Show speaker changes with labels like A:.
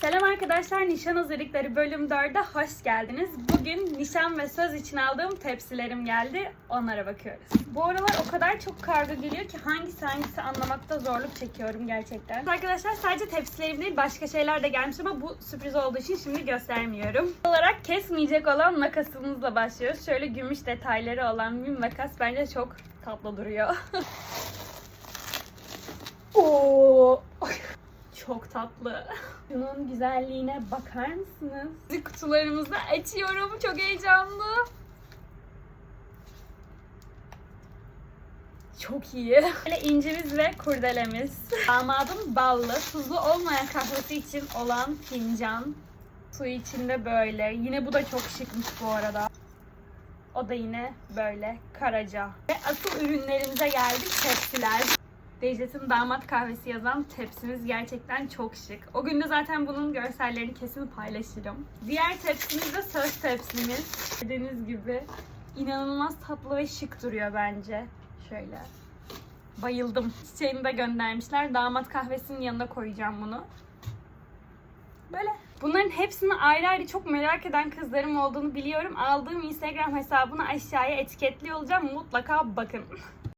A: Selam arkadaşlar, Nişan Hazırlıkları bölüm 4'e hoş geldiniz. Bugün nişan ve söz için aldığım tepsilerim geldi. Onlara bakıyoruz. Bu aralar o kadar çok kargo geliyor ki hangisi hangisi anlamakta zorluk çekiyorum gerçekten. Arkadaşlar sadece tepsilerim değil başka şeyler de gelmiş ama bu sürpriz olduğu için şimdi göstermiyorum. olarak kesmeyecek olan makasımızla başlıyoruz. Şöyle gümüş detayları olan bir makas bence çok tatlı duruyor. Oo. Çok tatlı. Şunun güzelliğine bakar mısınız? Kutularımızı açıyorum. Çok heyecanlı. Çok iyi. Böyle incimiz ve kurdelemiz. Damadım ballı, tuzlu olmayan kahvesi için olan fincan. Su içinde böyle. Yine bu da çok şıkmış bu arada. O da yine böyle karaca. Ve asıl ürünlerimize geldik tepsiler. Dejlet'in damat kahvesi yazan tepsimiz gerçekten çok şık. O gün de zaten bunun görsellerini kesin paylaşırım. Diğer tepsimiz de söz tepsimiz. Dediğiniz gibi inanılmaz tatlı ve şık duruyor bence. Şöyle. Bayıldım. Çiçeğini de göndermişler. Damat kahvesinin yanına koyacağım bunu. Böyle. Bunların hepsini ayrı ayrı çok merak eden kızlarım olduğunu biliyorum. Aldığım Instagram hesabını aşağıya etiketli olacağım. Mutlaka bakın.